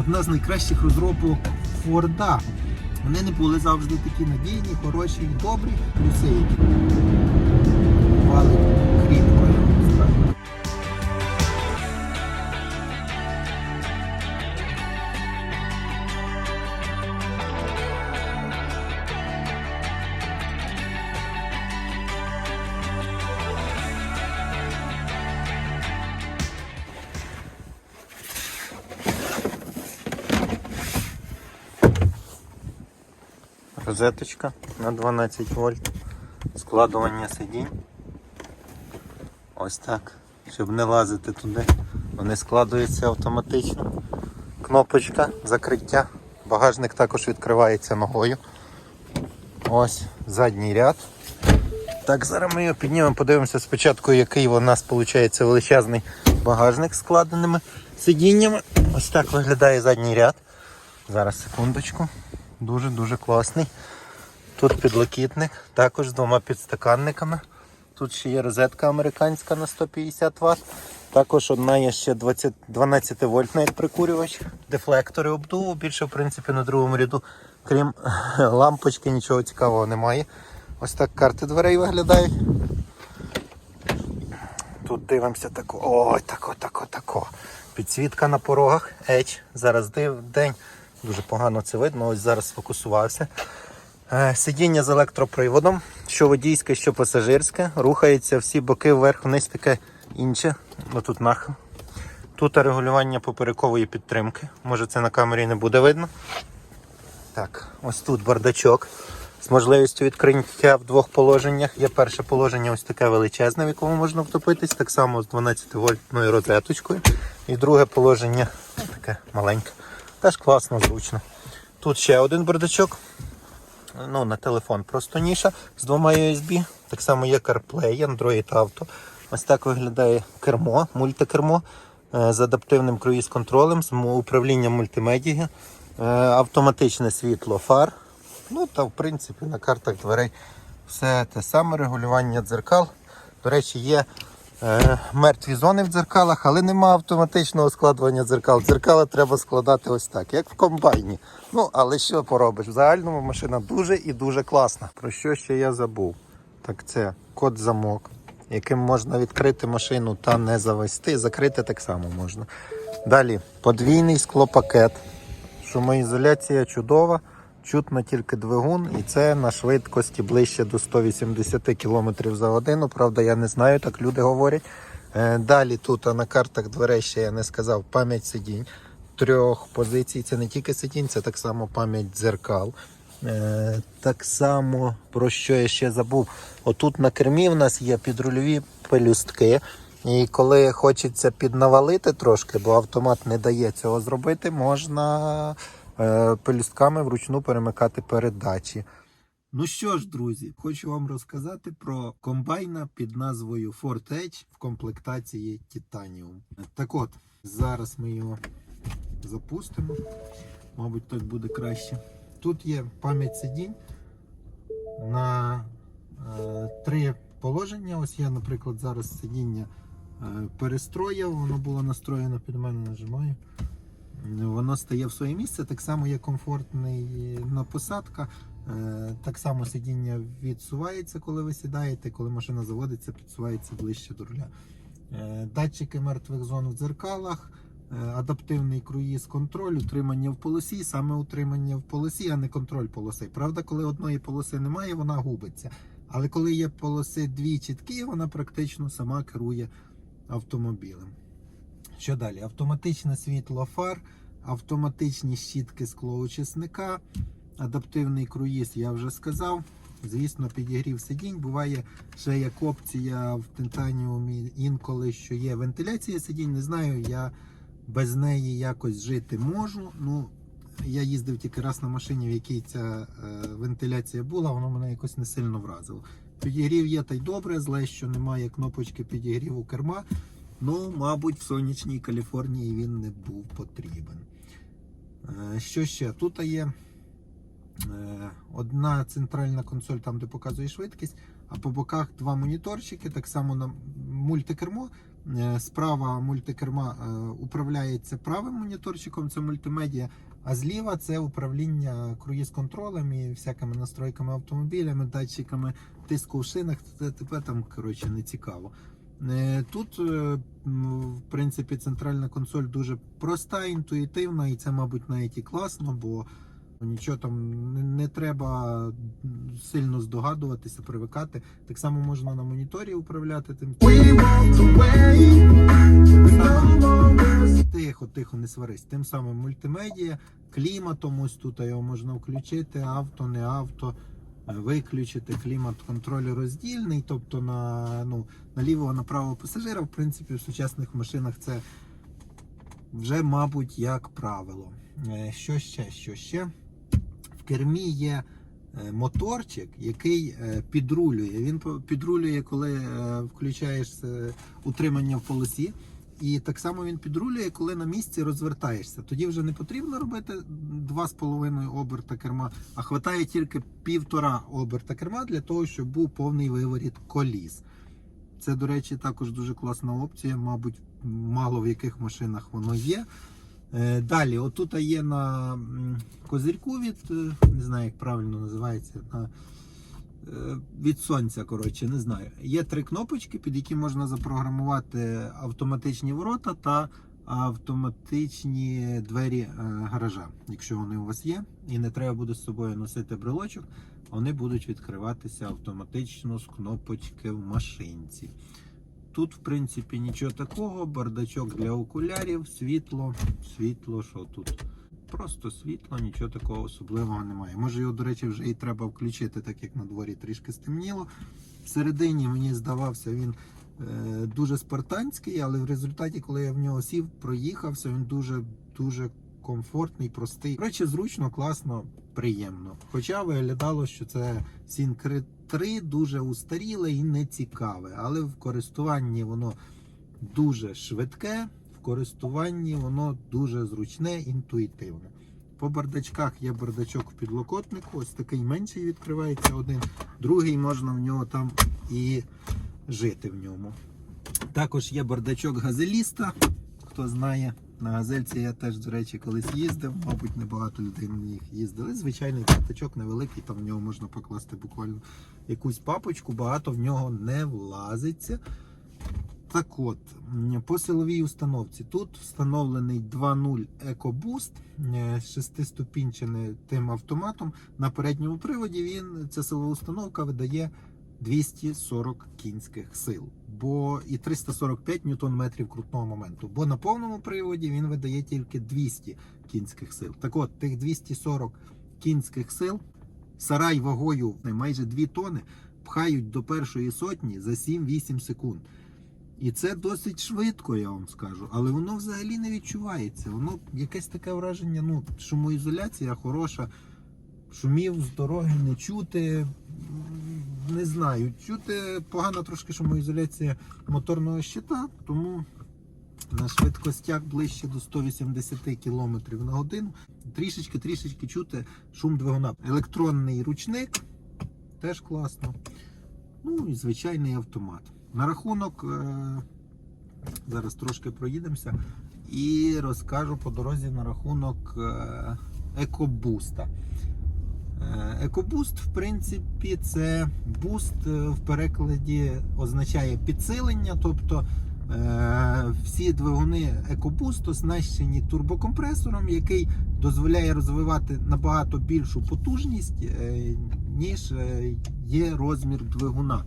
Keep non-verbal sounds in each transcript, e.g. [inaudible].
одна з найкращих розробок Форда. Вони не були завжди такі надійні, хороші і добрі. Плюси які валить Розеточка на 12 вольт. Складування сидінь. Ось так. Щоб не лазити туди. Вони складуються автоматично. Кнопочка закриття. Багажник також відкривається ногою. Ось задній ряд. Так, зараз ми його піднімемо, подивимося спочатку, який у нас виходить величезний багажник з складеними сидіннями. Ось так виглядає задній ряд. Зараз секундочку. Дуже-дуже класний. Тут підлокітник, також з двома підстаканниками. Тут ще є розетка американська на 150 Вт. Також одна є ще 20, 12 вольтний прикурювач, дефлектори обдуву. Більше, в принципі, на другому ряду, крім [laughs] лампочки, нічого цікавого немає. Ось так карти дверей виглядають. Тут дивимося тако. Ой, тако, тако, тако. Підсвітка на порогах. Edge. Зараз день. Дуже погано це видно. Ось зараз сфокусувався. Е, Сидіння з електроприводом, що водійське, що пасажирське. Рухається всі боки вверх-вниз, таке інше. Отут нахил. Тут регулювання поперекової підтримки. Може це на камері не буде видно. Так, ось тут бардачок з можливістю відкриття в двох положеннях. Є перше положення ось таке величезне, в якому можна втопитись, так само з 12 вольтною розеточкою. І друге положення ну, таке маленьке. Теж класно, зручно. Тут ще один бардачок. Ну, на телефон просто ніша з двома USB. Так само є CarPlay, Android Auto. Ось так виглядає кермо, мультикермо е, з адаптивним круїз-контролем, з управлінням мультимедією, е, автоматичне світло фар. Ну та в принципі на картах дверей все те саме регулювання дзеркал. До речі, є мертві зони в дзеркалах, але нема автоматичного складування дзеркал. Дзеркала треба складати ось так, як в комбайні. Ну, але що поробиш? В загальному машина дуже і дуже класна. Про що ще я забув? Так це код замок, яким можна відкрити машину та не завести. Закрити так само можна. Далі подвійний склопакет. Шумоізоляція чудова. Чутно тільки двигун, і це на швидкості ближче до 180 км за годину. Правда, я не знаю, так люди говорять. Е, Далі тут на картах дверей ще я не сказав пам'ять сидінь трьох позицій. Це не тільки сидінь, це так само пам'ять дзеркал. Е, Так само, про що я ще забув. Отут на кермі в нас є підрульові пелюстки. І коли хочеться піднавалити трошки, бо автомат не дає цього зробити, можна пелюстками вручну перемикати передачі. Ну що ж, друзі, хочу вам розказати про комбайна під назвою Ford Edge в комплектації Titanium. Так от, зараз ми його запустимо. Мабуть, так буде краще. Тут є пам'ять сидінь на е, три положення. Ось я, наприклад, зараз сидіння е, перестроїв, воно було настроєно під мене, нажимаю. Воно стає в своє місце, так само є комфортний на посадка. Е, Так само сидіння відсувається, коли ви сідаєте, коли машина заводиться, підсувається ближче до руля. Е, Датчики мертвих зон в дзеркалах, е, адаптивний круїз контроль, утримання в полосі, саме утримання в полосі, а не контроль полоси. Правда, коли одної полоси немає, вона губиться. Але коли є полоси дві чіткі, вона практично сама керує автомобілем. Що далі? Автоматичне світло фар, автоматичні щітки склоочисника, адаптивний круїз, я вже сказав. Звісно, підігрів сидінь. Буває ще як опція в титаніумі інколи, що є вентиляція сидінь. Не знаю, я без неї якось жити можу. Ну, я їздив тільки раз на машині, в якій ця е, вентиляція була, воно мене якось не сильно вразило. Підігрів є та й добре, зле, що немає кнопочки підігріву керма. Ну, мабуть, в сонячній Каліфорнії він не був потрібен. Е, Що ще? Тут є е, одна центральна консоль, там де показує швидкість, а по боках два моніторчики, так само на мультикермо. Е, Справа мультикерма е, управляється правим моніторчиком, це мультимедіа, а зліва це управління круїз-контролем і всякими настройками автомобілями, датчиками тиску в шинах. ТТП там коротше не цікаво. Е, Тут, е, в принципі, центральна консоль дуже проста, інтуїтивна, і це, мабуть, навіть і класно, бо нічого там не, треба сильно здогадуватися, привикати. Так само можна на моніторі управляти тим. Тихо, тихо, не сварись. Тим самим мультимедіа, кліматом, ось тут його можна включити, авто, не авто, виключити клімат контроль роздільний, тобто на, ну, на лівого, на правого пасажира, в принципі, в сучасних машинах це вже, мабуть, як правило. Е, Що ще? Що ще? В кермі є е, моторчик, який е, підрулює. Він підрулює, коли включаєш утримання в полосі. І так само він підрулює, коли на місці розвертаєшся. Тоді вже не потрібно робити 2,5 оберта керма, а хватає тільки півтора оберта керма для того, щоб був повний виворіт коліс. Це, до речі, також дуже класна опція. Мабуть, мало в яких машинах воно є. Е, Далі, отут є на козирьку від, е, не знаю, як правильно називається, на, від сонця, коротше, не знаю. Є три кнопочки, під які можна запрограмувати автоматичні ворота та автоматичні двері е, гаража, якщо вони у вас є, і не треба буде з собою носити брелочок, вони будуть відкриватися автоматично з кнопочки в машинці. Тут, в принципі, нічого такого, бардачок для окулярів, світло, світло, що тут? Просто світло, нічого такого особливого немає. Може його, до речі, вже і треба включити, так як на дворі трішки стемніло. Всередині мені здавався він е, дуже спартанський, але в результаті, коли я в нього сів, проїхався, він дуже дуже комфортний, простий. Коротше, зручно, класно, приємно. Хоча виглядало, що це Sync 3 дуже устаріле і не цікаве, але в користуванні воно дуже швидке, користуванні воно дуже зручне, інтуїтивне. По бардачках є бардачок в підлокотнику, ось такий менший відкривається один, другий можна в нього там і жити в ньому. Також є бардачок газеліста. Хто знає, на газельці я теж, до речі, колись їздив. Мабуть, небагато людей на них їздили. Звичайний бардачок невеликий, там в нього можна покласти буквально якусь папочку, багато в нього не влазиться. Так от, по силовій установці. Тут встановлений 2.0 EcoBoost, е, шестиступінчений тим автоматом. На передньому приводі він, ця силова установка видає 240 кінських сил, бо і 345 ньютон-метрів крутного моменту. Бо на повному приводі він видає тільки 200 кінських сил. Так от, тих 240 кінських сил, сарай вагою майже 2 тони, пхають до першої сотні за 7-8 секунд. І це досить швидко, я вам скажу, але воно взагалі не відчувається. Воно якесь таке враження, ну, шумоізоляція хороша, шумів з дороги не чути. Не знаю, чути погана трошки шумоізоляція моторного щита, тому на швидкостях ближче до 180 км на годину. Трішечки-трішечки чути шум двигуна. Електронний ручник теж класно. Ну і звичайний автомат. На рахунок, е, зараз трошки проїдемося і розкажу по дорозі на рахунок е, екобуста. Е, Екобуст, в принципі, це буст в перекладі означає підсилення, тобто всі двигуни EcoBoost оснащені турбокомпресором, який дозволяє розвивати набагато більшу потужність, ніж є розмір двигуна.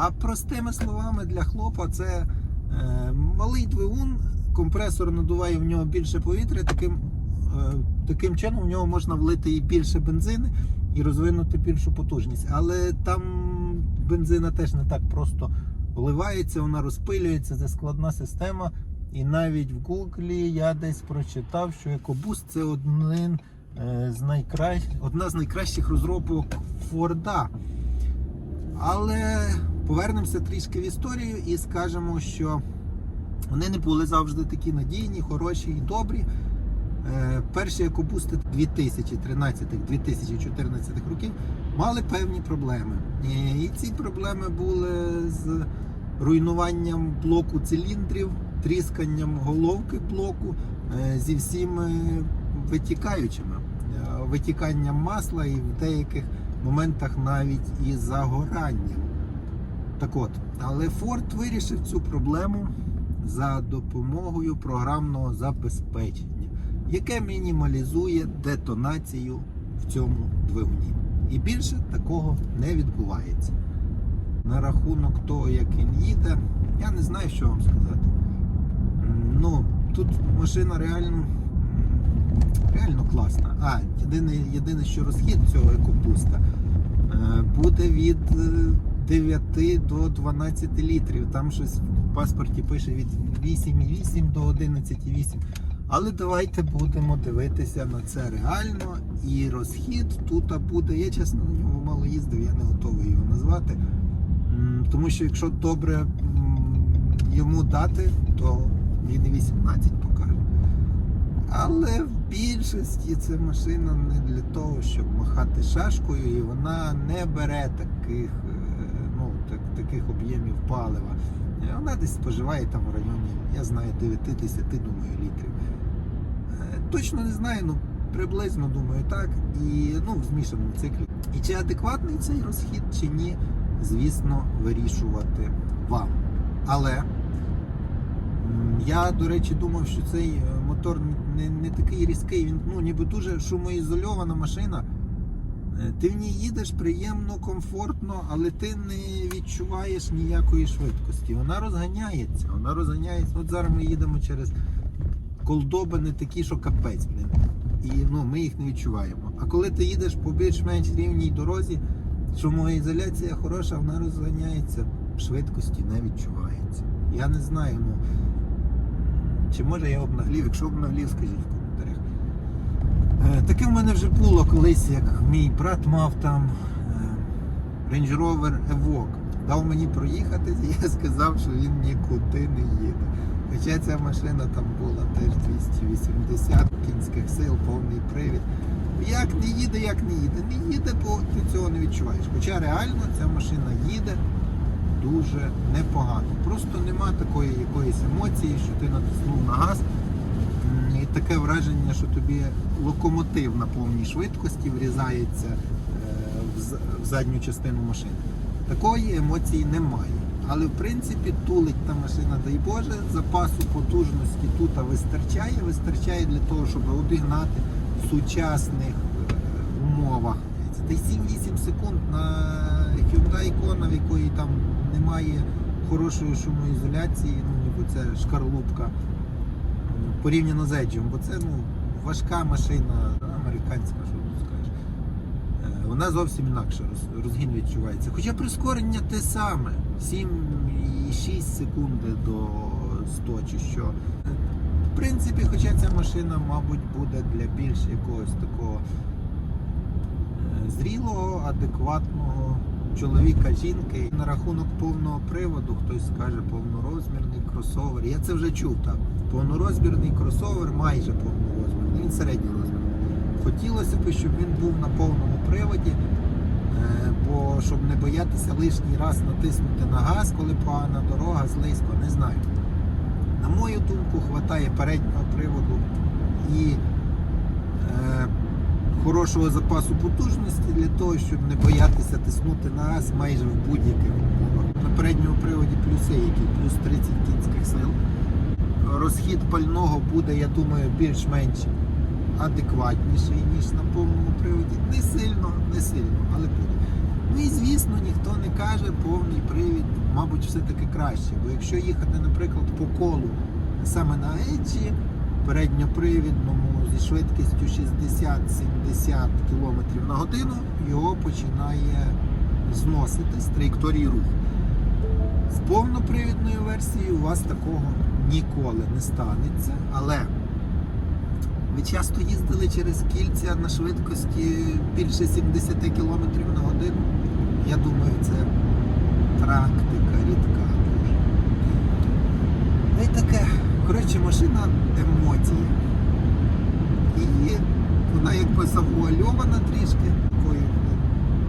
А простими словами для хлопа це е, малий двигун, компресор надуває в нього більше повітря, таким, е, таким чином в нього можна влити і більше бензини і розвинути більшу потужність. Але там бензина теж не так просто вливається, вона розпилюється, це складна система. І навіть в Гуглі я десь прочитав, що EcoBoost це один е, з найкращ... одна з найкращих розробок Форда. Але повернемося трішки в історію і скажемо, що вони не були завжди такі надійні, хороші і добрі. Е, Перші екобусти 2013-2014 років мали певні проблеми. І- ці проблеми були з руйнуванням блоку циліндрів, трісканням головки блоку е, зі всіми витікаючими, Е, витіканням масла і в деяких моментах навіть і загоранням. Так от, але Ford вирішив цю проблему за допомогою програмного забезпечення, яке мінімалізує детонацію в цьому двигуні. І більше такого не відбувається. На рахунок того, як він їде, я не знаю, що вам сказати. Ну, тут машина реально, реально класна. А, єдине, єдине, що розхід цього екобуста е, буде від е, 9 до 12 літрів. Там щось в паспорті пише від 8,8 до 11,8. Але давайте будемо дивитися на це реально. І розхід тут буде. Я чесно на ньому мало їздив, я не готовий його назвати. Тому що якщо добре йому дати, то він і 18 покаже. Але в більшості це машина не для того, щоб махати шашкою, і вона не бере таких, е, таких об'ємів палива. Е, Вона десь споживає там в районі, я знаю, 9-10, думаю, літрів. Е, Точно не знаю, ну приблизно думаю так. І ну, в змішаному циклі. І чи адекватний цей розхід, чи ні, звісно, вирішувати вам. Але я, до речі, думав, що цей е, мотор не, не такий різкий, він ну, ніби дуже шумоізольована машина. Е, Ти в ній їдеш приємно, комфортно, але ти не відчуваєш ніякої швидкості. Вона розганяється. Вона розганяється. От зараз ми їдемо через колдобини такі, що капець, блін. І ну, ми їх не відчуваємо. А коли ти їдеш по більш-менш рівній дорозі, шумоізоляція хороша, вона розганяється, швидкості не відчувається. Я не знаю, ну чи може я обнаглів, якщо обнаглів, скажіть Таке в мене вже було колись, як мій брат мав там е, Range Rover Evoque. Дав мені проїхати, [laughs] і я сказав, що він нікуди не їде. Хоча ця машина там була теж 280 кінських сил, повний привід. Як не їде, як не їде. Не їде, бо ти цього не відчуваєш. Хоча реально ця машина їде дуже непогано. Просто нема такої якоїсь емоції, що ти натиснув на газ. Таке враження, що тобі локомотив на повній швидкості врізається е, в задню частину машини. Такої емоції немає. Але в принципі тулить та машина, дай Боже, запасу потужності тут вистачає, вистачає для того, щоб обігнати в сучасних е, умовах. Це десь 7-8 секунд на Hyundai Kona, в якої там немає хорошої шумоізоляції, ну ніби це шкарлупка порівняно з Edge, бо це ну, важка машина, американська, що тут скажеш. Е, Вона зовсім інакше розгін відчувається. Хоча прискорення те саме. 7,6 секунди до 100 чи що. В принципі, хоча ця машина, мабуть, буде для більш якогось такого е, зрілого, адекватного чоловіка, жінки. На рахунок повного приводу хтось скаже повнорозмірний кросовер. Я це вже чув так. Повнорозмірний кросовер, майже повнорозмірний, він середній розмір. Хотілося б, щоб він був на повному приводі, е, бо щоб не боятися лишній раз натиснути на газ, коли погана дорога, слизько, не знаю. На мою думку, хватає переднього приводу і е, хорошого запасу потужності для того, щоб не боятися тиснути на газ майже в будь-яких умовах. На передньому приводі плюси, які плюс 30 кінських сил. Розхід пального буде, я думаю, більш-менш адекватніший, ніж на повному приводі. Не сильно, не сильно, але буде. Ну і звісно, ніхто не каже, повний привід, мабуть, все-таки краще. Бо якщо їхати, наприклад, по колу саме на Еджі, передньопривідному зі швидкістю 60-70 км на годину, його починає зносити з траєкторії руху. З повнопривідною версією у вас такого ніколи не станеться, але ви часто їздили через кільця на швидкості більше 70 км на годину. Я думаю, це практика рідка. Ну і таке. Коротше, машина емоції. І вона якби завуальована трішки, такою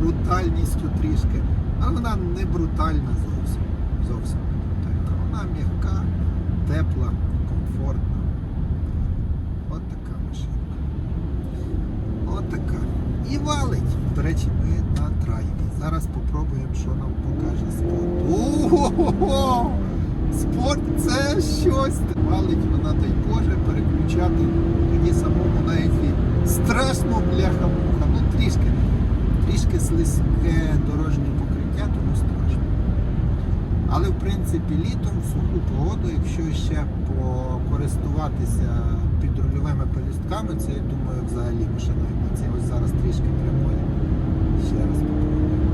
брутальністю трішки, але вона не брутальна зовсім. зовсім. вона м'яка, тепла, комфортна. От така машинка. От така. І валить. До речі, ми на драйві. Зараз попробуємо, що нам покаже спорт. Ого! Спорт це щось. Валить вона, дай Боже, переключати мені самому на ефір. Страшно бляха-муха. Ну трішки, трішки слизьке дорожнє. Але в принципі літом в суху погоду, якщо ще покористуватися підрульовими пелюстками, це я думаю взагалі машина Це Ось зараз трішки прямої. Ще раз попробую.